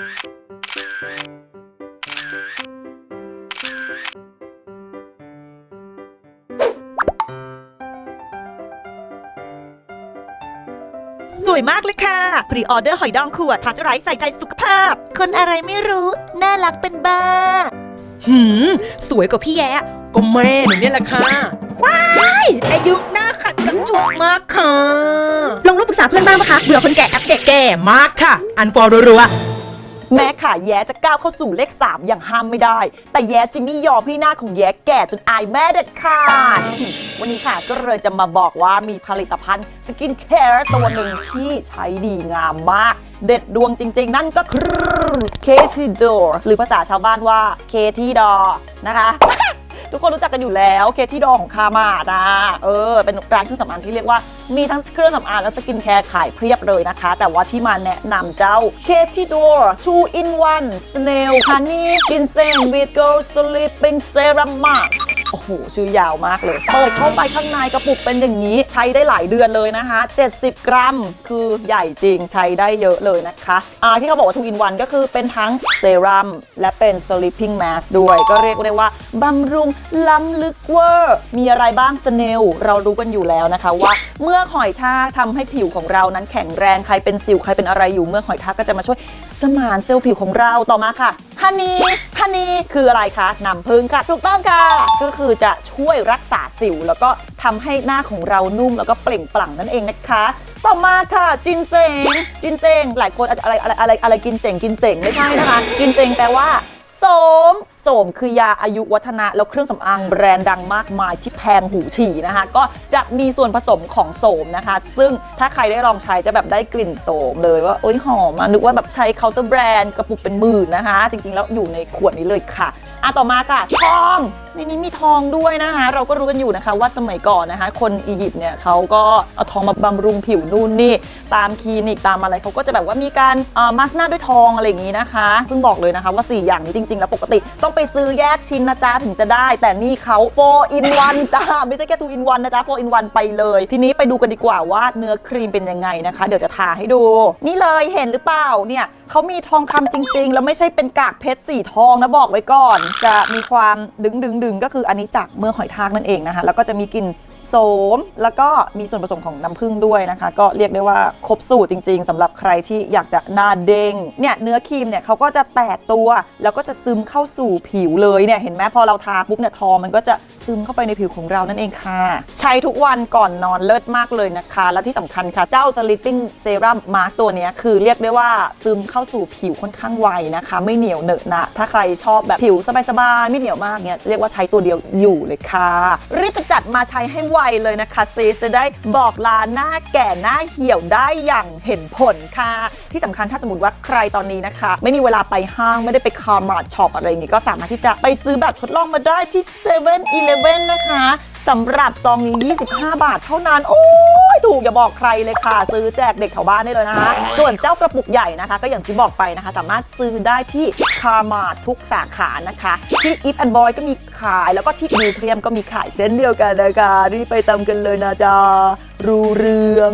สวยมากเลยค่ะ พรีออเดอร์หอยดองขวดพาสไรใส่ใจสุขภาพ คนอะไรไม่รู้ น่ารักเป็นบ้า หืม สวยกว่าพี่แย้ก็แม่หนูเนี่ยแหละค่ะ ว้าย อายุหน้าขัดกับชุดมากค่ะ ลงรูปปรึกษาเพื่อนบ้างปะคะ เบื่อคนแก่อัปเดตแก่มากค่ะ อันฟอร์รัว แม้ขาแย้จะก้าวเข้าสู่เลข 3 อย่างห้ามไม่ได้ แต่แย้จะไม่ยอมให้หน้าของแย้แก่จนอายแม่เด็ดขาด วันนี้ค่ะก็เลยจะมาบอกว่ามีผลิตภัณฑ์สกินแคร์ตัวหนึ่งที่ใช้ดีงามมาก เด็ดดวงจริง ๆ นั่นก็คือเคทีดอหรือภาษาชาวบ้านว่าเคทีดอนะคะ ทุกคนรู้จักกันอยู่แล้วเคที่ดอของคามาดาเออ เป็นร้านเครื่องสำอางที่เรียกว่ามีทั้งเครื่องสำอางและสกินแคร์ขายเพียบเลยนะคะ แต่ว่าที่มาแนะนำเจ้าเคที่ดอ two in one snail honey ginseng with gold sleeping serum mask โอ้ หชื่อยาวมากเลย เปิดเข้าไปข้างในกระปุกเป็นอย่างนี้ ใช้ได้หลายเดือนเลยนะคะ 70 กรัม คือใหญ่จริงใช้ได้เยอะเลยนะคะอ่าที่เขาบอกว่า two in one ก็คือเป็นทั้งเซรั่มและเป็น sleeping mask ด้วย ก็เรียกได้ว่าบำรุงล้ำลึกเวอร์มีอะไรบ้างสเนลเรารู้กันอยู่แล้วนะคะว่าเมื่อหอยทากทำให้ผิวของเรานั้นแข็งแรงใครเป็นสิวใครเป็นอะไรอยู่เมื่อหอยทากก็จะมาช่วยสมานเซลล์ผิวของเราต่อมาค่ะฮันนี่ฮันนี่คืออะไรคะน้ำผึ้งค่ะ ถูกต้องค่ะ ก็คือจะช่วยรักษาสิว แล้วก็ทำให้หน้าของเรานุ่มแล้วก็เปล่งปลั่งนั่นเองนะคะ ต่อมาค่ะจินเซงจินเซงหลายคนอาจจะอะไรอะไรอะไรอะไรกินเสงกินเสงไม่ใช่นะคะ จินเซงแปลว่าโสมโสมคือยาอายุวัฒนะแล้วเครื่องสำอางแบรนด์ดังมากมายที่แพงหูฉี่นะคะ ก็จะมีส่วนผสมของโสมนะคะ ซึ่งถ้าใครได้ลองใช้จะแบบได้กลิ่นโสมเลยว่าโอ๊ยหอมอะนึกว่าแบบใช้เคาน์เตอร์แบรนด์กระปุกเป็นหมื่นนะคะ จริงๆ แล้วอยู่ในขวดนี้เลยค่ะอะต่อมาค่ะทองในนี้มีทองด้วยนะคะ เราก็รู้กันอยู่นะคะว่าสมัยก่อนนะคะ คนอียิปต์เนี่ยเขาก็เอาทองมาบำรุงผิวนู่นนี่ ตามคลินิกตามอะไรเขาก็จะแบบว่ามีการเอ่อมาสก์หน้าด้วยทองอะไรอย่างนี้นะคะ ซึ่งบอกเลยนะคะว่า 4 อย่างนี้จริง ๆ แล้วปกติต้ององไปซื้อแยกชิ้นนะจ๊ะถึงจะได้ แต่นี่เขา4 in 1จ้าไม่ใช่แค่2 in 1นะจ๊ะ4 in 1ไปเลย ทีนี้ไปดูกันดีกว่าว่าเนื้อครีมเป็นยังไงนะคะ เดี๋ยวจะทาให้ดู นี่เลยเห็นหรือเปล่าเนี่ยเขามีทองคำจริง ๆ แล้วไม่ใช่เป็นกากเพชรสีทองนะบอกไว้ก่อน จะมีความดึงดึงดึงๆๆก็คืออันนี้จากเมื่อหอยทากนั่นเองนะคะแล้วก็จะมีกลิ่น โสม แล้วก็มีส่วนผสมของน้ำผึ้งด้วยนะคะ ก็เรียกได้ว่าครบสูตรจริง ๆสำหรับใครที่อยากจะหน้าเด้งเนี่ยเนื้อครีมเนี่ยเขาก็จะแตกตัว แล้วก็จะซึมเข้าสู่ผิวเลยเนี่ยเห็นไหมพอเราทาปุ๊บเนี่ยทอมันก็จะ ซึมเข้าไปในผิวของเรานั่นเองค่ะ ใช้ทุกวันก่อนนอนเลิศมากเลยนะคะ และที่สำคัญค่ะ เจ้า sleeping serum mask ตัวนี้คือเรียกได้ว่าซึมเข้าสู่ผิวค่อนข้างไวนะคะ ไม่เหนียวเหนอะหนะถ้าใครชอบแบบผิวสบายๆไม่เหนียวมากเนี่ยเรียกว่าใช้ตัวเดียวอยู่เลยค่ะรีบไปจัดมาใช้ให้ไวเลยนะคะซีจะได้บอกลาหน้าแก่หน้าเหี่ยวได้อย่างเห็นผลค่ะ ที่สำคัญถ้าสมมติว่าใครตอนนี้นะคะ ไม่มีเวลาไปห้างไม่ได้ไปคาร์มาร์ทช็อปอะไรอย่างงี้ก็สามารถที่จะไปซื้อแบบทดลองมาได้ที่7 e เ e ่ e อนนะคะสำหรับซองนี้ 25 บาทเท่านั้น โอ้ยถูกอย่าบอกใครเลยค่ะ ซื้อแจกเด็กแถวบ้านได้เลยนะคะ ส่วนเจ้ากระปุกใหญ่นะคะ ก็อย่างที่บอกไปนะคะ สามารถซื้อได้ที่คาร์มาทุกสาขานะคะ ที่ If and Boy ก็มีขายแล้วก็ที่นิวเทียมก็มีขายเช่นเดียวกันนะคะรีบไปตามกันเลยนะจ๊ะรู้เรื่อง